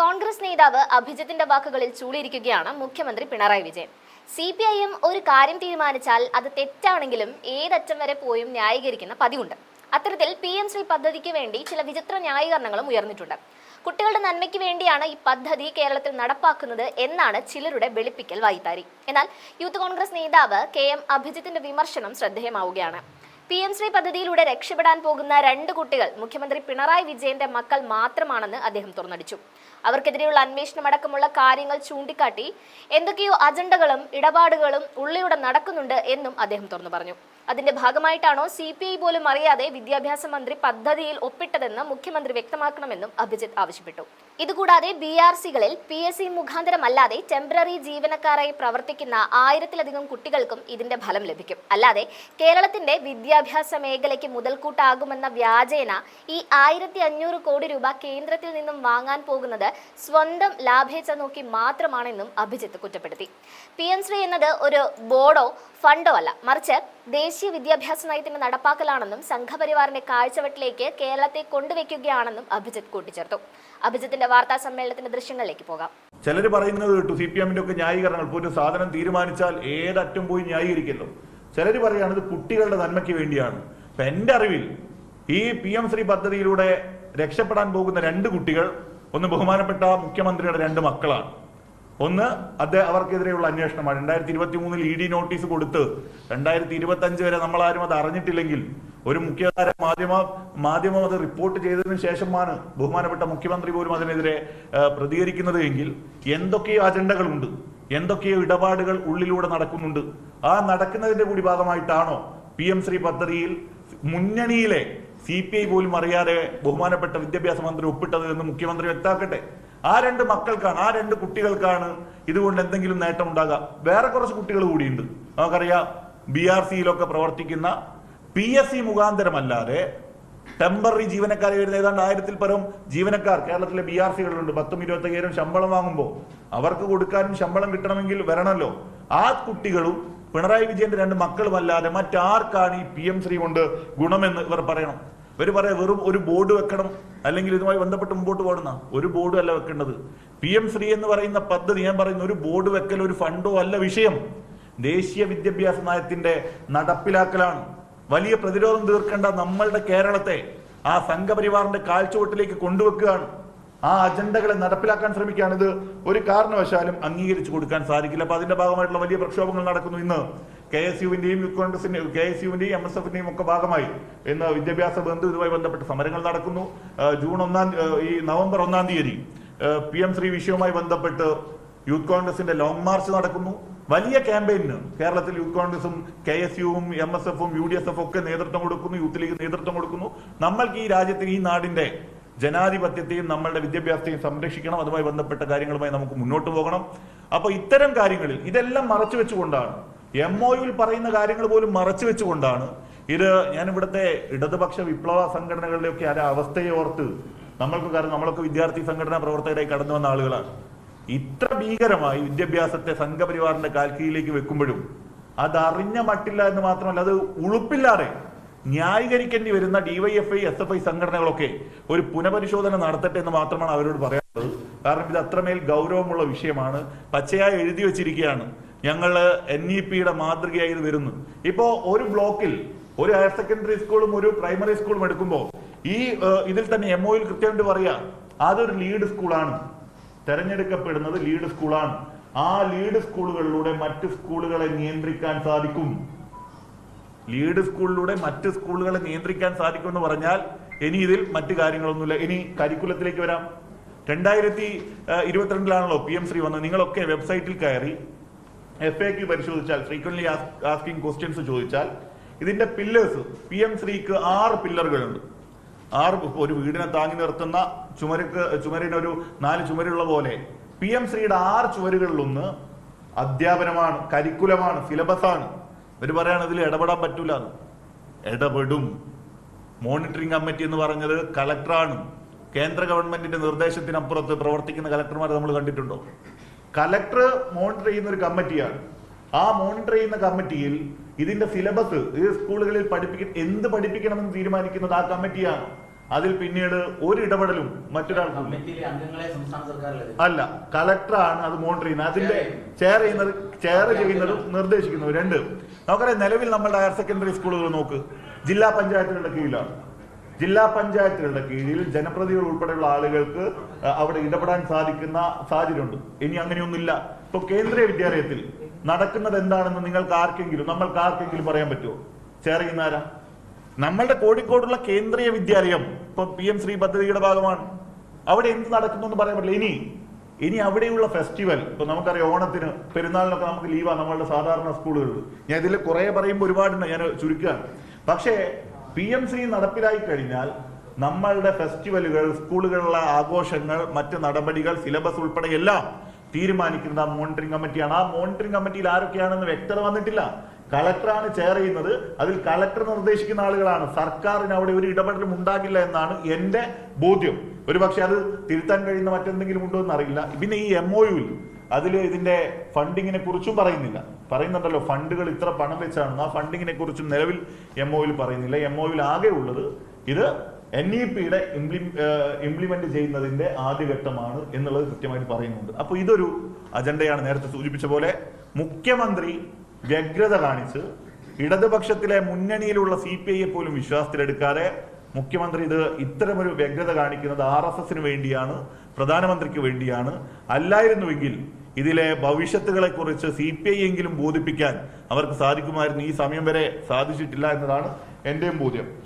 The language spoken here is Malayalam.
കോൺഗ്രസ് നേതാവ് അഭിജിത്തിന്റെ വാക്കുകളിൽ ചൂളിയിരിക്കുകയാണ് മുഖ്യമന്ത്രി Pinarayi Vijayan. C P I M ഒരു കാര്യം തീരുമാനിച്ചാൽ അത് തെറ്റാണെങ്കിലും ഏതറ്റം വരെ പോയും ന്യായീകരിക്കുന്ന പതിവുണ്ട്. അത്തരത്തിൽ പി എം ശ്രീ പദ്ധതിക്ക് വേണ്ടി ചില വിചിത്ര ന്യായീകരണങ്ങളും ഉയർന്നിട്ടുണ്ട്. കുട്ടികളുടെ നന്മയ്ക്ക് വേണ്ടിയാണ് ഈ പദ്ധതി കേരളത്തിൽ നടപ്പാക്കുന്നത് എന്നാണ് ചിലരുടെ വെളുപ്പിക്കൽ വായിത്താരി. എന്നാൽ യൂത്ത് കോൺഗ്രസ് നേതാവ് കെ എം അഭിജിത്തിന്റെ വിമർശനം ശ്രദ്ധേയമാവുകയാണ്. പി എം ശ്രീ പദ്ധതിയിലൂടെ രക്ഷപ്പെടാൻ പോകുന്ന രണ്ട് കുട്ടികൾ മുഖ്യമന്ത്രി പിണറായി വിജയന്റെ മക്കൾ മാത്രമാണെന്ന് അദ്ദേഹം തുറന്നടിച്ചു. അവർക്കെതിരെയുള്ള അന്വേഷണം അടക്കമുള്ള കാര്യങ്ങൾ ചൂണ്ടിക്കാട്ടി എന്തൊക്കെയോ അജണ്ടകളും ഇടപാടുകളും ഉള്ളിലൂടെ നടക്കുന്നുണ്ട് എന്നും അദ്ദേഹം തുറന്നു പറഞ്ഞു. അതിന്റെ ഭാഗമായിട്ടാണോ സി പി ഐ പോലും അറിയാതെ വിദ്യാഭ്യാസ മന്ത്രി പദ്ധതിയിൽ ഒപ്പിട്ടതെന്ന് മുഖ്യമന്ത്രി വ്യക്തമാക്കണമെന്നും അഭിജിത്ത് ആവശ്യപ്പെട്ടു. ഇതുകൂടാതെ ബി ആർ സികളിൽ പി എസ് സി മുഖാന്തരമല്ലാതെ ടെമ്പററി ജീവനക്കാരായി പ്രവർത്തിക്കുന്ന ആയിരത്തിലധികം കുട്ടികൾക്കും ഇതിന്റെ ഫലം ലഭിക്കും. അല്ലാതെ കേരളത്തിന്റെ വിദ്യാഭ്യാസ മേഖലയ്ക്ക് മുതൽക്കൂട്ടാകുമെന്ന വ്യാജേന ഈ ആയിരത്തി അഞ്ഞൂറ് കോടി രൂപ കേന്ദ്രത്തിൽ നിന്നും വാങ്ങാൻ പോകുന്നത് സ്വന്തം ലാഭേച്ഛ നോക്കി മാത്രമാണെന്നും അഭിജിത്ത് കുറ്റപ്പെടുത്തി. പി എം ശ്രീ എന്നത് ഒരു ബോർഡോ ഫണ്ടോ അല്ല. മറിച്ച് ദേശീയ വിദ്യാഭ്യാസ നയത്തിന്റെ നടപ്പാക്കലാണെന്നും സംഘപരിവാറിന്റെ കാഴ്ചവെട്ടിലേക്ക് കേരളത്തെ കൊണ്ടുവയ്ക്കുകയാണെന്നും അഭിജിത്ത് കൂട്ടിച്ചേർത്തു. അഭിജിത്തിന്റെ വാർത്താ സമ്മേളനത്തിന്റെ ദൃശ്യങ്ങളിലേക്ക് പോകാം. ചിലർ പറയുന്നത് കേട്ടു സി പി എമ്മിന്റെ ഒക്കെ ന്യായീകരണങ്ങൾ ഇപ്പോൾ ഒരു സാധനം തീരുമാനിച്ചാൽ ഏതറ്റം പോയി ന്യായീകരിക്കല്ലോ. ചിലർ പറയുകയാണിത് കുട്ടികളുടെ നന്മയ്ക്ക് വേണ്ടിയാണ്. ഇപ്പൊ എന്റെ അറിവിൽ ഈ പി എം ശ്രീ പദ്ധതിയിലൂടെ രക്ഷപ്പെടാൻ പോകുന്ന രണ്ട് കുട്ടികൾ ഒന്ന് ബഹുമാനപ്പെട്ട മുഖ്യമന്ത്രിയുടെ രണ്ട് മക്കളാണ്. ഒന്ന് അദ്ദേഹം അവർക്കെതിരെയുള്ള അന്വേഷണമാണ്. രണ്ടായിരത്തി ഇരുപത്തി മൂന്നിൽ ഇ ഡി നോട്ടീസ് കൊടുത്ത് രണ്ടായിരത്തി ഇരുപത്തി അഞ്ച് വരെ നമ്മൾ ആരും അത് അറിഞ്ഞിട്ടില്ലെങ്കിൽ ഒരു മുഖ്യധാര മാധ്യമ മാധ്യമം അത് റിപ്പോർട്ട് ചെയ്തതിനു ശേഷമാണ് ബഹുമാനപ്പെട്ട മുഖ്യമന്ത്രി പോലും അതിനെതിരെ പ്രതികരിക്കുന്നത് എങ്കിൽ എന്തൊക്കെയോ അജണ്ടകളുണ്ട്. എന്തൊക്കെയോ ഇടപാടുകൾ ഉള്ളിലൂടെ നടക്കുന്നുണ്ട്. ആ നടക്കുന്നതിന്റെ കൂടി ഭാഗമായിട്ടാണോ പി എം ശ്രീ പദ്ധതിയിൽ മുന്നണിയിലെ സി പി ഐ പോലും അറിയാതെ ബഹുമാനപ്പെട്ട വിദ്യാഭ്യാസ മന്ത്രി ഒപ്പിട്ടത് എന്ന് മുഖ്യമന്ത്രി വ്യക്തമാക്കട്ടെ? ആ രണ്ട് മക്കൾക്കാണ് ആ രണ്ട് കുട്ടികൾക്കാണ് ഇതുകൊണ്ട് എന്തെങ്കിലും നേട്ടം ഉണ്ടാകാം. വേറെ കുറച്ച് കുട്ടികൾ കൂടിയുണ്ട്. നമുക്കറിയാം ബി ആർ സിയിലൊക്കെ പ്രവർത്തിക്കുന്ന പി എസ് സി മുഖാന്തരമല്ലാതെ ടെമ്പററി ജീവനക്കാരെ വരുന്ന ഏതാണ്ട് ആയിരത്തിൽ പരം ജീവനക്കാർ കേരളത്തിലെ ബി ആർ സികളുണ്ട് പത്തും ഇരുപത്തയ്യായിരം ശമ്പളം വാങ്ങുമ്പോൾ അവർക്ക് കൊടുക്കാനും ശമ്പളം കിട്ടണമെങ്കിൽ വരണമല്ലോ. ആ കുട്ടികളും പിണറായി വിജയന്റെ രണ്ട് മക്കളുമല്ലാതെ മറ്റാർക്കാണ് ഈ പി എം ശ്രീ കൊണ്ട് ഗുണമെന്ന് ഇവർ പറയണം. ഇവർ പറയാം വെറും ഒരു ബോർഡ് വെക്കണം. അല്ലെങ്കിൽ ഇതുമായി ബന്ധപ്പെട്ട് മുമ്പോട്ട് പോകണം ഒരു ബോർഡും അല്ല വെക്കേണ്ടത്. പി എം ശ്രീ എന്ന് പറയുന്ന പദ്ധതി ഞാൻ പറയുന്ന ഒരു ബോർഡ് വെക്കൽ ഒരു ഫണ്ടോ അല്ല വിഷയം. ദേശീയ വിദ്യാഭ്യാസ നയത്തിന്റെ നടപ്പിലാക്കലാണ്. വലിയ പ്രതിരോധം തീർക്കേണ്ട നമ്മളുടെ കേരളത്തെ ആ സംഘപരിവാറിന്റെ കാഴ്ചവട്ടിലേക്ക് കൊണ്ടുവെക്കുകയാണ്. ആ അജണ്ടകളെ നടപ്പിലാക്കാൻ ശ്രമിക്കുകയാണ് ഇത് ഒരു കാരണവശാലും അംഗീകരിച്ചു കൊടുക്കാൻ സാധിക്കില്ല. അപ്പൊ അതിന്റെ ഭാഗമായിട്ടുള്ള വലിയ പ്രക്ഷോഭങ്ങൾ നടക്കുന്നു ഇന്ന്. കെ എസ് യുവിന്റെയും യൂത്ത് കോൺഗ്രസിന്റെയും കെ എസ് യുവിന്റെയും എം എസ് എഫിന്റെയും ഒക്കെ ഭാഗമായി ഇന്ന് വിദ്യാഭ്യാസ ബന്ധു ഇതുമായി ബന്ധപ്പെട്ട് സമരങ്ങൾ നടക്കുന്നു. ജൂൺ ഒന്നാം ഈ നവംബർ ഒന്നാം തീയതി പി എം ശ്രീ വിഷയവുമായി ബന്ധപ്പെട്ട് യൂത്ത് കോൺഗ്രസിന്റെ ലോങ് മാർച്ച് നടക്കുന്നു. വലിയ ക്യാമ്പയിന് കേരളത്തിൽ യൂത്ത് കോൺഗ്രസും കെ എസ് യുവും എം എസ് എഫും യു ഡി എസ് എഫ് ഒക്കെ നേതൃത്വം കൊടുക്കുന്നു. യൂത്ത് ലീഗ് നേതൃത്വം കൊടുക്കുന്നു. നമ്മൾക്ക് ഈ രാജ്യത്തിന് ഈ നാടിന്റെ ജനാധിപത്യത്തെയും നമ്മളുടെ വിദ്യാഭ്യാസത്തെയും സംരക്ഷിക്കണം അതുമായി ബന്ധപ്പെട്ട കാര്യങ്ങളുമായി നമുക്ക് മുന്നോട്ട് പോകണം. അപ്പൊ ഇത്തരം കാര്യങ്ങളിൽ ഇതെല്ലാം മറച്ചു വെച്ചുകൊണ്ടാണ് എം ഒ യുവിൽ പറയുന്ന കാര്യങ്ങൾ പോലും മറച്ചു വെച്ചുകൊണ്ടാണ് ഇത് ഞാൻ ഇവിടുത്തെ ഇടതുപക്ഷ വിപ്ലവ സംഘടനകളുടെ ഒക്കെ ആ അവസ്ഥയെ ഓർത്ത് നമ്മൾക്ക് കാരണം നമ്മളൊക്കെ വിദ്യാർത്ഥി സംഘടനാ പ്രവർത്തകരായി കടന്നു വന്ന ആളുകളാണ്. ഇത്ര ഭീകരമായി വിദ്യാഭ്യാസത്തെ സംഘപരിവാറിന്റെ കാൽക്കീഴിലേക്ക് വെക്കുമ്പോഴും അത് അറിഞ്ഞ മട്ടില്ല എന്ന് മാത്രമല്ല അത് ഉളുപ്പില്ലാതെ ന്യായീകരിക്കേണ്ടി വരുന്ന ഡിവൈഎഫ്ഐ എസ് എഫ് ഐ സംഘടനകളൊക്കെ ഒരു പുനഃപരിശോധന നടത്തട്ടെ എന്ന് മാത്രമാണ് അവരോട് പറയാനുള്ളത്. കാരണം ഇത് അത്രമേൽ ഗൗരവമുള്ള വിഷയമാണ്. പച്ചയായി എഴുതി വെച്ചിരിക്കുകയാണ്. ഞങ്ങൾ എൻ ഇ പിയുടെ മാതൃകയായി ഇത് വരുന്നു. ഇപ്പോ ഒരു ബ്ലോക്കിൽ ഒരു ഹയർ സെക്കൻഡറി സ്കൂളും ഒരു പ്രൈമറി സ്കൂളും എടുക്കുമ്പോൾ ഈ ഇതിൽ തന്നെ എം ഒയിൽ കൃത്യമായിട്ട് പറയാ അതൊരു ലീഡ് സ്കൂളാണ്. തെരഞ്ഞെടുക്കപ്പെടുന്നത് ലീഡ് സ്കൂളാണ്. ആ ലീഡ് സ്കൂളുകളിലൂടെ മറ്റ് സ്കൂളുകളെ നിയന്ത്രിക്കാൻ സാധിക്കും. ലീഡ് സ്കൂളിലൂടെ മറ്റ് സ്കൂളുകളെ നിയന്ത്രിക്കാൻ സാധിക്കുമെന്ന് പറഞ്ഞാൽ ഇനി ഇതിൽ മറ്റു കാര്യങ്ങളൊന്നുമില്ല. ഇനി കരിക്കുലത്തിലേക്ക് വരാം. രണ്ടായിരത്തി ഇരുപത്തിരണ്ടിലാണല്ലോ പി എം ശ്രീ വന്നത്. നിങ്ങളൊക്കെ വെബ്സൈറ്റിൽ കയറി എഫ് എ ക്യു പരിശോധിച്ചാൽ ഫ്രീക്വൻലി ആസ്കിംഗ് ക്വസ്റ്റ്യൻസ് ചോദിച്ചാൽ ഇതിന്റെ പില്ലേഴ്സ് പി എം ശ്രീക്ക് ആറ് പില്ലറുകളുണ്ട്. ആറ് ഒരു വീടിനെ താങ്ങി നിർത്തുന്ന ചുമരക്ക് ചുമരിനൊരു നാല് ചുമരുള്ള പോലെ പി എം ശ്രീയുടെ ആറ് ചുവരുകളിലൊന്ന് അധ്യാപനമാണ് കരിക്കുലമാണ് സിലബസാണ്. ഇവർ പറയാണ് ഇതിൽ ഇടപെടാൻ പറ്റൂല ഇടപെടും. മോണിറ്ററിംഗ് കമ്മിറ്റി എന്ന് പറഞ്ഞത് കലക്ടറാണ്. കേന്ദ്ര ഗവൺമെന്റിന്റെ നിർദ്ദേശത്തിനപ്പുറത്ത് പ്രവർത്തിക്കുന്ന കലക്ടർമാരെ നമ്മൾ കണ്ടിട്ടുണ്ടോ? കലക്ടർ മോണിറ്റർ ചെയ്യുന്ന ഒരു കമ്മിറ്റിയാണ്. ആ മോണിറ്റർ ചെയ്യുന്ന കമ്മിറ്റിയിൽ ഇതിന്റെ സിലബസ് ഈ സ്കൂളുകളിൽ പഠിപ്പിക്ക എന്ത് പഠിപ്പിക്കണമെന്ന് തീരുമാനിക്കുന്നത് ആ കമ്മിറ്റിയാണ്. അതിൽ പിന്നീട് ഒരു ഇടപെടലും മറ്റൊരാൾക്കും അല്ല കളക്ടറാണ് അത് മോണിറ്റർ ചെയ്യുന്നത്. അതിന്റെ ചെയർ ചെയ്യുന്നത്. ചെയർ ചെയ്യുന്നതും നിർദ്ദേശിക്കുന്നു രണ്ട്. നമുക്കറിയാം നിലവിൽ നമ്മുടെ ഹയർ സെക്കൻഡറി സ്കൂളുകൾ നോക്ക്. ജില്ലാ പഞ്ചായത്തുകളുടെ കീഴിലാണ്. ജില്ലാ പഞ്ചായത്തുകളുടെ കീഴിൽ ജനപ്രതിനിധികൾ ഉൾപ്പെടെയുള്ള ആളുകൾക്ക് അവിടെ ഇടപെടാൻ സാധിക്കുന്ന സാഹചര്യമുണ്ട്. ഇനി അങ്ങനെയൊന്നുമില്ല. ഇപ്പൊ കേന്ദ്രീയ വിദ്യാലയത്തിൽ നടക്കുന്നത് എന്താണെന്ന് നിങ്ങൾക്ക് ആർക്കെങ്കിലും നമ്മൾക്ക് ആർക്കെങ്കിലും പറയാൻ പറ്റുമോ? ചെയർ ചെയ്യുന്ന ആരാ? നമ്മളുടെ കോഴിക്കോടുള്ള കേന്ദ്രീയ വിദ്യാലയം ഇപ്പൊ പി എം ശ്രീ പദ്ധതിയുടെ ഭാഗമാണ്. അവിടെ എന്ത് നടക്കുന്നു എന്ന് പറയാൻ പറ്റില്ല. ഇനി ഇനി അവിടെയുള്ള ഫെസ്റ്റിവൽ ഇപ്പൊ നമുക്കറിയാം ഓണത്തിന് പെരുന്നാളിനൊക്കെ നമുക്ക് ലീവാണ് നമ്മളുടെ സാധാരണ സ്കൂളുകളിൽ ഞാൻ ഇതിൽ കുറെ പറയുമ്പോൾ ഒരുപാടുണ്ട് ഞാൻ ചുരുക്കുകയാണ് പക്ഷേ പി എം ശ്രീ നടപ്പിലായി കഴിഞ്ഞാൽ നമ്മളുടെ ഫെസ്റ്റിവലുകൾ സ്കൂളുകളിലെ ആഘോഷങ്ങൾ മറ്റ് നടപടികൾ സിലബസ് ഉൾപ്പെടെ എല്ലാം തീരുമാനിക്കുന്ന മോണിറ്ററിംഗ് കമ്മിറ്റിയാണ് ആ മോണിറ്ററിംഗ് കമ്മിറ്റിയിൽ ആരൊക്കെയാണെന്ന് വ്യക്തത വന്നിട്ടില്ല. കളക്ടറാണ് ചെയർ ചെയ്യുന്നത്. അതിൽ കളക്ടർ നിർദ്ദേശിക്കുന്ന ആളുകളാണ്. സർക്കാരിന് അവിടെ ഒരു ഇടപെടലും ഉണ്ടാകില്ല എന്നാണ് എന്റെ ബോധ്യം. ഒരു പക്ഷെ അത് തിരുത്താൻ കഴിയുന്ന മറ്റെന്തെങ്കിലും ഉണ്ടോ എന്ന് അറിയില്ല പിന്നെ ഈ എം ഒ യുവിൽ അതിൽ ഇതിന്റെ ഫണ്ടിങ്ങിനെ കുറിച്ചും പറയുന്നില്ല. പറയുന്നുണ്ടല്ലോ ഫണ്ടുകൾ ഇത്ര പണം വെച്ചാണെന്ന്. ആ ഫണ്ടിങ്ങിനെ കുറിച്ചും നിലവിൽ എം ഒയിൽ പറയുന്നില്ല. എം ഒയിൽ ആകെ ഉള്ളത് ഇത് എൻ ഇ പിയുടെ ഇംപ്ലിമെന്റ് ചെയ്യുന്നതിന്റെ ആദ്യഘട്ടമാണ് എന്നുള്ളത് കൃത്യമായിട്ട് പറയുന്നുണ്ട്. അപ്പൊ ഇതൊരു അജണ്ടയാണ് നേരത്തെ സൂചിപ്പിച്ച പോലെ. മുഖ്യമന്ത്രി വ്യഗ്രത കാണിച്ച് ഇടതുപക്ഷത്തിലെ മുന്നണിയിലുള്ള സി പി ഐയെ പോലും വിശ്വാസത്തിലെടുക്കാതെ മുഖ്യമന്ത്രി ഇത് ഇത്തരമൊരു വ്യഗ്രത കാണിക്കുന്നത് ആർ എസ് എസിന് വേണ്ടിയാണ് പ്രധാനമന്ത്രിക്ക് വേണ്ടിയാണ്. അല്ലായിരുന്നുവെങ്കിൽ ഇതിലെ ഭവിഷ്യത്തുകളെ കുറിച്ച് സി പി ഐ എങ്കിലും ബോധിപ്പിക്കാൻ അവർക്ക് സാധിക്കുമായിരുന്നു. ഈ സമയം വരെ സാധിച്ചിട്ടില്ല എന്നതാണ് എന്റെയും ബോധ്യം.